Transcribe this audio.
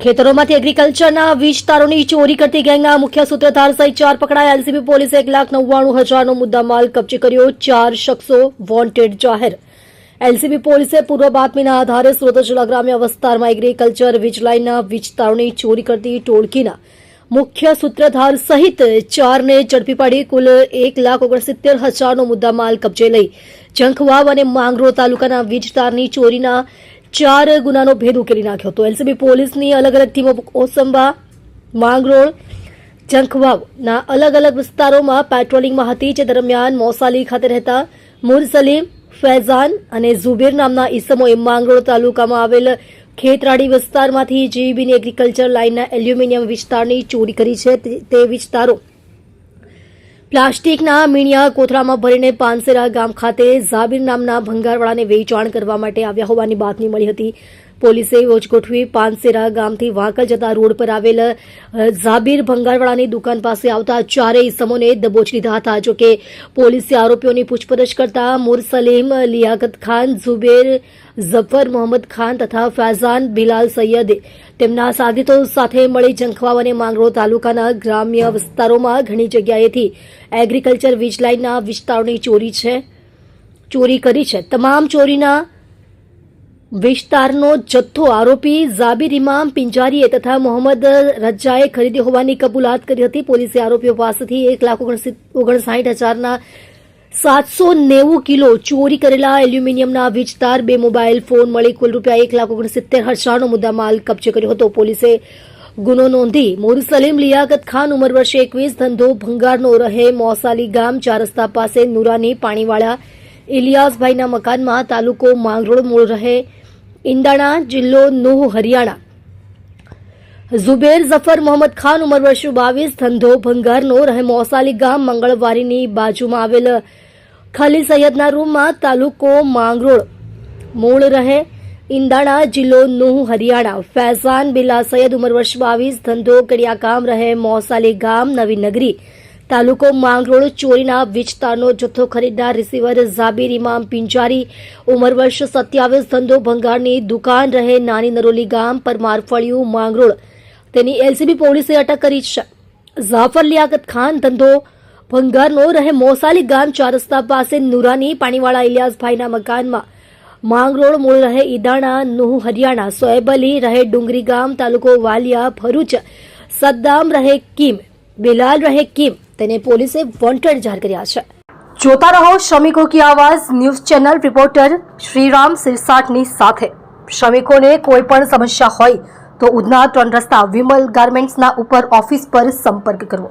ખેતરોમાંથી એગ્રીકલ્ચરના વીજ ચોરી કરતી ગેંગના મુખ્ય સૂત્રધાર સહિત ચાર પકડાયા. એલસીબી પોલીસે એક લાખ નવ્વાણું હજારનો મુદ્દામાલ કબજે કર્યો. ચાર શખ્સો વોન્ટેડ જાહેર. એલસીબી પોલીસે પૂર્વ બાતમીના આધારે સુરત જિલ્લા ગ્રામ્ય વિસ્તારમાં એગ્રીકલ્ચર વીજ લાઇનના તારોની ચોરી કરતી ટોળકીના મુખ્ય સૂત્રધાર સહિત ચારને ઝડપી પાડી કુલ એક લાખ ઓગણસિત્તેર હજારનો મુદ્દામાલ કબજે લઈ. જંખવાવ અને માંગરો તાલુકાના વીજ તારની ચોરીના ચાર ગુનાનો ભેદ ઉકેલી નાખ્યો હતો. એલસીબી પોલીસની અલગ અલગ ટીમો ઓસંબા, માંગરોળ જંખવાવના અલગ અલગ વિસ્તારોમાં પેટ્રોલિંગમાં હતી, જે દરમિયાન મોસાલી ખાતે રહેતા મુરસલીમ, ફૈઝાન અને ઝુબેર નામના ઈસમોએ માંગરોળ તાલુકામાં આવેલ ખેતરાડી વિસ્તારમાંથી જીબીની એગ્રીકલ્ચર લાઇનના એલ્યુમિનિયમ વિસ્તારની ચોરી કરી છે. તે- તે વિસ્તારો પ્લાસ્ટિકના મીણિયા કોથળામાં ભરીને પાનસેરા ગામ ખાતે ઝાબીર નામના ભંગારવાળાને વેચાણ કરવા માટે આવ્યા હોવાની બાતમી મળી હતી. પોલીસે વોચ ગોઠવી પાનસેરા ગામથી વાંકલ જતા રોડ પર આવેલ ઝાબીર ભંગારવાળાની દુકાન પાસે આવતા ચારેય ઇસમોને દબોચ લીધા હતા જોકે પોલીસે આરોપીઓની પૂછપરછ કરતા મુરસલીમ લિયાકત ખાન, ઝુબેર, ઝફર મોહમ્મદ ખાન તથા ફૈઝાન બિલાલ સૈયદે તેમના સાધિતો સાથે મળી જંખવાવ અને માંગરોળ તાલુકાના ગ્રામ્ય વિસ્તારોમાં ઘણી જગ્યાએથી એગ્રીકલ્ચર વીજ લાઇનના વિસ્તારોની ચોરી છે, ચોરી કરી છે. તમામ ચોરીના વિસ્તારનો જથ્થો આરોપી ઝાબિર ઇમામ પિંજારીએ તથા મોહમ્મદ રજાએ ખરીદી હોવાની કબૂલાત કરી હતી. પોલીસે આરોપીઓ પાસેથી એક લાખ ઓગણસાઠ હજારના સાતસો નેવું કિલો ચોરી કરેલા એલ્યુમિનિયમના વીજતાર, બે મોબાઈલ ફોન મળી કુલ રૂપિયા એક લાખ ઓગણસિત્તેર હજારનો મુદ્દામાલ કબજે કર્યો હતો. પોલીસે ગુનો નોંધી મોર સલીમ લિયાકત ખાન ઉંમર વર્ષે એકવીસ, ધંધો ભંગારનો રહે, મોસાલી ગામ, ચાર રસ્તા પાસે નુરાની, પાણીવાળા ઇલિયાસભાઈના મકાનમાં તાલુકો માંગરોળ મૂળ રહે ઇંદાણા જિલ્લો નુહ હરિયાણા. ઝુબેર ઝફર મોહમ્મદ ખાન ઉંમર વર્ષ બાવીસ, ધંધો ભંગારનો રહે મોસાલી ગામ મંગળવારીની બાજુમાં આવેલ ખાલી સૈયદના રૂમમાં તાલુકો માંગરોળ મૂળ રહે ઇંદાણા જિલ્લો નુહ હરિયાણા. ફૈઝાન બિલા સૈયદ ઉંમર વર્ષ બાવીસ, ધંધો કડિયા કામ રહે મોસાલી ગામ નવી નગરી. તાલુકો માંગરોળ ચોરીના વિસ્તારનો જથ્થો ખરીદનાર રિસીવર ઝાબીર ઇમામ પિંજારી. ઉંમર વર્ષ સત્યાવીસ, ધંધો ભંગારની દુકાન રહે નાની નરોલી ગામ પરમાર ફળિયું માંગરોળ. તેની એલસીબી પોલીસે અટક કરી છે. ઝાફર લિયાકત ખાન, ધંધો ભંગારનો રહે મોસાલી ગામ, ચાર રસ્તા પાસે નુરાની પાણીવાળા ઇલિયાસભાઈના મકાનમાં. માંગરોળ મૂળ રહે ઈદાણા નુહ, હરિયાણા. સોએબ અલી રહે ડુંગરી ગામ, તાલુકો વાલિયા, ભરૂચ. સદ્દામ રહે કિમ. બિલાલ રહે કિમ. તેને પોલીસે વોન્ટેડ જાહેર કર્યા છે. જોતા રહો શ્રમિકો કી આવાજ, ન્યૂઝ ચેનલ રિપોર્ટર શ્રીરામ સિરસાટની સાથે. શ્રમિકોને કોઈ પણ સમસ્યા હોય તો ઉધના ત્રણ રસ્તા વિમલ ગાર્મેન્ટ્સના ઉપર ઓફિસ પર સંપર્ક કરવો.